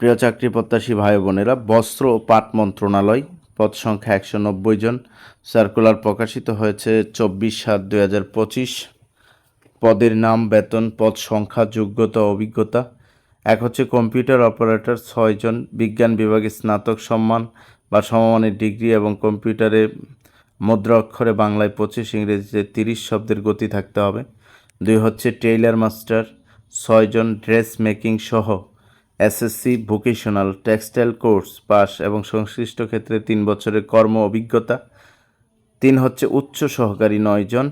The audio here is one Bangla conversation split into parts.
প্রিয় চাকরি প্রত্যাশী ভাই বোনেরা, বস্ত্র ও পাট মন্ত্রণালয়, পদ সংখ্যা একশো নব্বই জন সার্কুলার প্রকাশিত হয়েছে চব্বিশ সাত দুই হাজার পঁচিশ। পদের নাম বেতন, পদ সংখ্যা, যোগ্যতা, অভিজ্ঞতা। এক হচ্ছে কম্পিউটার অপারেটর ছয়জন বিজ্ঞান বিভাগে স্নাতক সম্মান বা সমমানের ডিগ্রি এবং কম্পিউটারে মুদ্রা অক্ষরে বাংলায় পঁচিশ, ইংরেজিতে তিরিশ শব্দের গতি থাকতে হবে। দুই হচ্ছে টেইলার মাস্টার ছয়জন ড্রেস মেকিং সহ। SSC vocational textile course pass এবং সংশ্লিষ্ট ক্ষেত্রে তিন বছরের কর্ম অভিজ্ঞতা। তিন হচ্ছে উচ্চ সহকারী নয়জন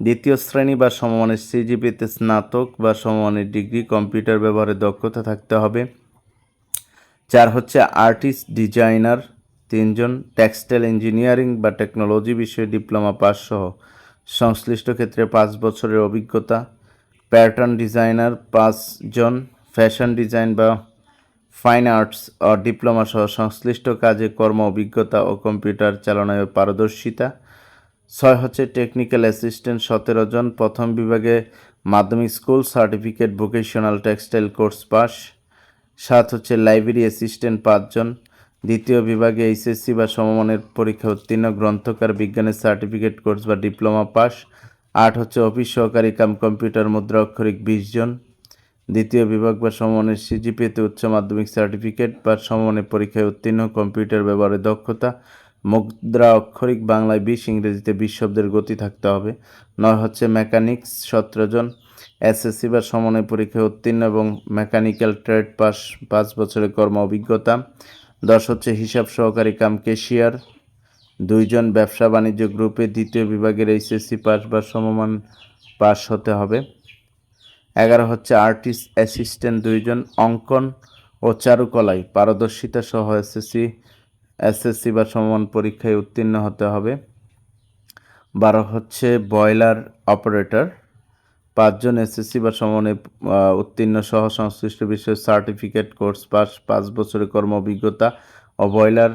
দ্বিতীয় শ্রেণি বা সমমানের সিজিপিতে স্নাতক বা সমমানের ডিগ্রি কম্পিউটার ব্যবহারে দক্ষতা থাকতে হবে। চার হচ্ছে আর্টিস্ট ডিজাইনার তিনজন টেক্সটাইল ইঞ্জিনিয়ারিং বা টেকনোলজি বিষয়ে ডিপ্লোমা পাস সহ। সংশ্লিষ্ট ক্ষেত্রে পাঁচ বছরের অভিজ্ঞতা। প্যাটার্ন ডিজাইনার পাঁচজন ফ্যাশন ডিজাইন বা ফাইন আর্টস ও ডিপ্লোমা সহ সংশ্লিষ্ট কাজে কর্ম, অভিজ্ঞতা ও কম্পিউটার চালনায় পারদর্শিতা। ছয় হচ্ছে টেকনিক্যাল অ্যাসিস্ট্যান্ট সতেরো জন। প্রথম বিভাগে মাধ্যমিক school, certificate, vocational textile course pass. সাত হচ্ছে লাইব্রেরি অ্যাসিস্ট্যান্ট পাঁচজন দ্বিতীয় বিভাগে এইচএসসি বা সমমানের পরীক্ষা উত্তীর্ণ, গ্রন্থকার, বিজ্ঞানের সার্টিফিকেট কোর্স বা ডিপ্লোমা পাস। আট হচ্ছে অফিস সহকারী কাম কম্পিউটার মুদ্রা অক্ষরিক বিশ জন। দ্বিতীয় বিভাগ বা সমমানের সিজিপিতে উচ্চ মাধ্যমিক সার্টিফিকেট বা সমমানের পরীক্ষায় উত্তীর্ণ, কম্পিউটার ব্যবহারে দক্ষতা, মুদ্রা অক্ষরিক বাংলায় বিশ, ইংরেজিতে বিশ শব্দের গতি থাকতে হবে। নয় হচ্ছে মেকানিক্স, সতেরো জন এসএসসি বা সমন্বয় পরীক্ষায় উত্তীর্ণ এবং মেকানিক্যাল ট্রেড পাস, পাঁচ বছরের কর্ম অভিজ্ঞতা। দশ হচ্ছে হিসাব সহকারী কাম কেশিয়ার দুইজন ব্যবসা বাণিজ্য গ্রুপে দ্বিতীয় বিভাগের এইচএসসি পাস বা সমমান পাস হতে হবে। এগারো হচ্ছে আর্টিস্ট অ্যাসিস্ট্যান্ট দুইজন, অঙ্কন ও চারুকলায় পারদর্শিতা সহ এসএসসি এসএসসি বা সমান পরীক্ষায় উত্তীর্ণ হতে হবে। বারো হচ্ছে বয়লার অপারেটর। পাঁচজন এসএসসি বা সমানে উত্তীর্ণ সহ সংশ্লিষ্ট বিষয়ে সার্টিফিকেট, কোর্স পাস, পাঁচ বছরের কর্ম অভিজ্ঞতা ও বয়লার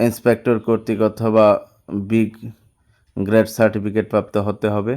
ইন্সপেক্টর কর্তৃক অথবা বিগ গ্রেড সার্টিফিকেট প্রাপ্ত হতে হবে।